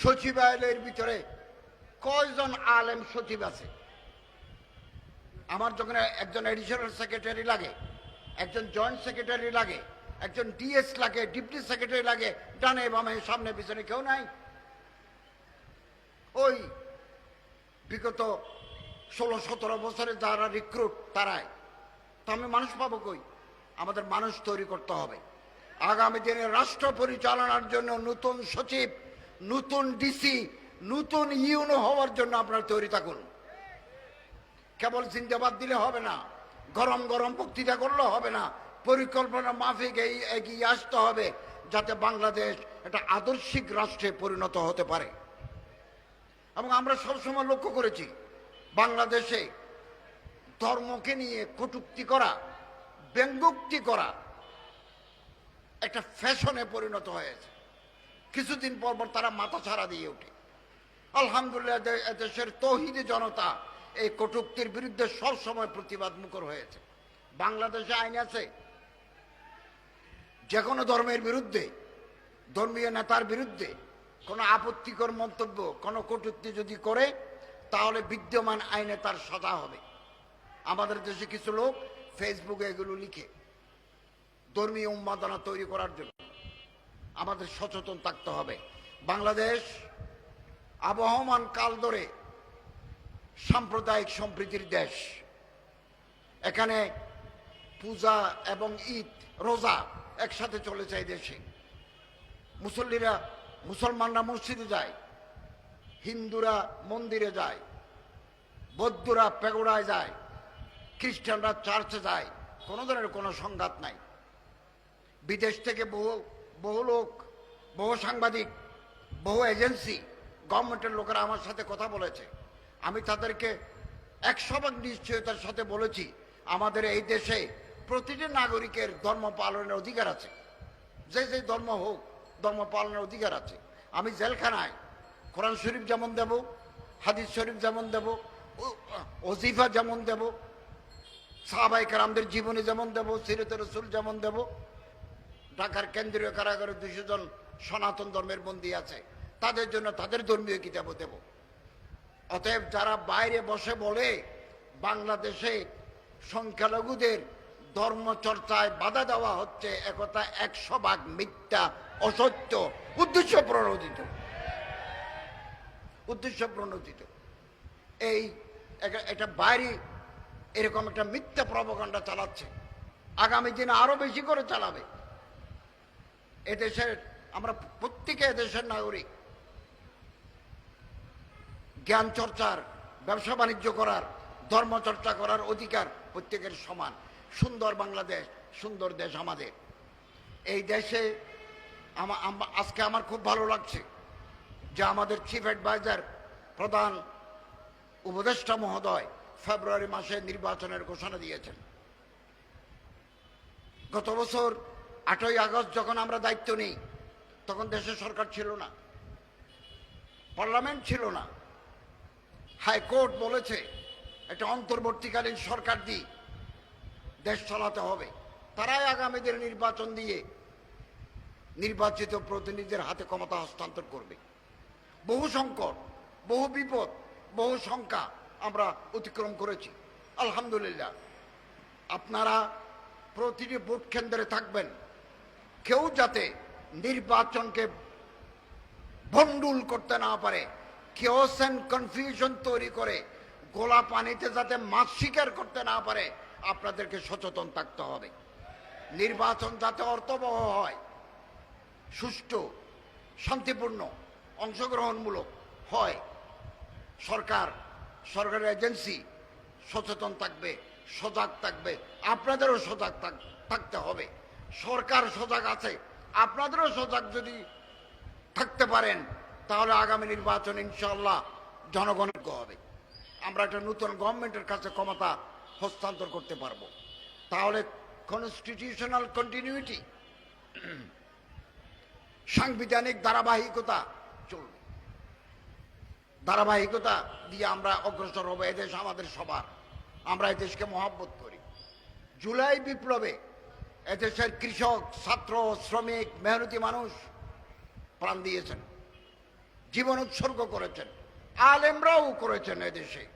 সচিবালয়ের ভিতরে কয়জন আলেম সচিব আছে? আমার যখন একজন এডিশনাল সেক্রেটারি লাগে, একজন জয়েন্ট সেক্রেটারি লাগে, একজন ডিএস লাগে ডিপটি সেক্রেটারি লাগে, ডানে বামে, সামনে পিছনে কেউ নাই। ওই বিগত ষোলো, সতেরো বছরে যারা রিক্রুট তারাই। তো আমি মানুষ পাবো কই? আমাদের মানুষ তৈরি করতে হবে। আগামী দিনে রাষ্ট্র পরিচালনার জন্য নতুন সচিব নতুন ডিসি নতুন ইউনো হওয়ার জন্য আপনারা তৈরি থাকুন। কেবল জিন্দাবাদ দিলে হবে না, গরম গরম বক্তৃতা করলে হবে না, পরিকল্পনা মাফিক এই এগিয়ে আসতে হবে যাতে বাংলাদেশ একটা আদর্শিক রাষ্ট্রে পরিণত হতে পারে। এবং আমরা সবসময় লক্ষ্য করেছি, বাংলাদেশে ধর্মকে নিয়ে কটুক্তি করা, ব্যঙ্গোক্তি করা একটা ফ্যাশনে পরিণত হয়েছে। কিছুদিন পর পর তারা মাথা ছাড়া দিয়ে ওঠে। আলহামদুলিল্লাহ দেশের তৌহিদি জনতা এই কটুক্তির বিরুদ্ধে সবসময় প্রতিবাদ মুখর হয়েছে। বাংলাদেশে আইন আছে। যে কোনো ধর্মের বিরুদ্ধে, ধর্মীয় নেতার বিরুদ্ধে কোনো আপত্তিকর মন্তব্য, কোনো কটূক্তি যদি করে, তাহলে বিদ্যমান আইনে তার সাজা হবে। আমাদের দেশে কিছু লোক ফেসবুকে এগুলো লিখে ধর্মীয় উন্মাদনা তৈরি করার জন্য। আমাদের সচেতন থাকতে হবে। বাংলাদেশ আবহমান কাল ধরে সাম্প্রদায়িক সম্প্রীতির দেশ। এখানে পূজা এবং ঈদ, রোজা একসাথে চলেছে এই দেশে। মুসল্লিরা, মুসলমানরা মসজিদে যায়, হিন্দুরা মন্দিরে যায়, বৌদ্ধরা পেগোড়ায় যায়, খ্রিস্টানরা চার্চে যায়, কোনো ধরনের কোনো সংঘাত নাই। বিদেশ থেকে বহু বহু লোক, বহু সাংবাদিক, বহু এজেন্সি গভর্নমেন্টের লোকেরা আমার সাথে কথা বলেছে। আমি তাদেরকে একশো ভাগ নিশ্চয়তার সাথে বলেছি, আমাদের এই দেশে প্রতিটি নাগরিকের ধর্ম পালনের অধিকার আছে। যে যে ধর্ম হোক, ধর্ম পালনের অধিকার আছে। আমি জেলখানায় কোরআন শরীফ যেমন দেব, হাদিস শরীফ যেমন দেব ওজিফা যেমন দেব সাহাবাই কারামদের জীবনী যেমন দেব, সিরত রসুল যেমন দেব ঢাকার কেন্দ্রীয় কারাগারে দুশো জন সনাতন ধর্মের বন্দী আছে। তাদের জন্য তাদের ধর্মীয় কিতাবও দেব। অতএব যারা বাইরে বসে বলে, বাংলাদেশে সংখ্যালঘুদের ধর্মচর্চায় বাধা দেওয়া হচ্ছে, একথা একশো ভাগ মিথ্যা, অসত্য, উদ্দেশ্য প্রণোদিত। উদ্দেশ্য প্রণোদিত। এই একটা বাইরে এরকম একটা মিথ্যা প্রবকাণ্ডা চালাচ্ছে। আগামী দিনে আরও বেশি করে চালাবে। এদেশের, আমরা প্রত্যেকে এদেশের নাগরিক। জ্ঞান চর্চার, ব্যবসা বাণিজ্য করার, ধর্ম চর্চা করার অধিকার প্রত্যেকের সমান। সুন্দর বাংলাদেশ, সুন্দর দেশ আমাদের। এই দেশে আজকে আমার খুব ভালো লাগছে যে আমাদের চিফ অ্যাডভাইজার প্রধান উপদেষ্টা মহোদয় ফেব্রুয়ারি মাসে নির্বাচনের ঘোষণা দিয়েছেন। গত বছর আটই আগস্ট যখন আমরা দায়িত্ব নিই, তখন দেশের সরকার ছিল না। পার্লামেন্ট ছিল না। হাইকোর্ট বলেছে, একটা অন্তর্বর্তীকালীন সরকার দিয়ে দেশ চালাতে হবে। তারাই আগামীদের নির্বাচন দিয়ে নির্বাচিত প্রতিনিধিদের হাতে ক্ষমতা হস্তান্তর করবে। বহু সংকট, বহু বিপদ, বহু সংখ্যা আমরা অতিক্রম করেছি। আলহামদুলিল্লাহ। আপনারা প্রতিটি ভোট কেন্দ্রে থাকবেন। কেউ যাতে নির্বাচনকে ভণ্ডুল করতে না পারে কেওস অ্যান্ড কনফিউশন তৈরি করে, গোলা পানিতে যাতে মাছ শিকার করতে না পারে, আপনাদেরকে সচেতন থাকতে হবে। নির্বাচন যাতে অর্থবহ হয়, সুষ্ঠু, শান্তিপূর্ণ, অংশগ্রহণমূলক হয়, সরকার, সরকারের এজেন্সি সচেতন থাকবে, সজাগ থাকবে, আপনাদেরও সজাগ থাক- থাকতে হবে। সরকার সজাগ আছে। আপনাদেরও সজাগ যদি থাকতে পারেন, তাহলে আগামী নির্বাচন ইনশাল্লাহ জনগণের হবে। আমরা একটা নতুন গভর্নমেন্টের কাছে ক্ষমতা হস্তান্তর করতে পারব। তাহলে কনস্টিটিউশনাল কন্টিনিউটি সাংবিধানিক ধারাবাহিকতা চলবে। ধারাবাহিকতা দিয়ে আমরা অগ্রসর হব এদেশ আমাদের সবার। আমরা এদেশকে মহাব্বত করি। জুলাই বিপ্লবে এদেশের কৃষক ছাত্র শ্রমিক মেহনতি মানুষ প্রাণ দিয়েছেন। জীবন উৎসর্গ করেছেন। আলেমরাও করেছেন এদেশে।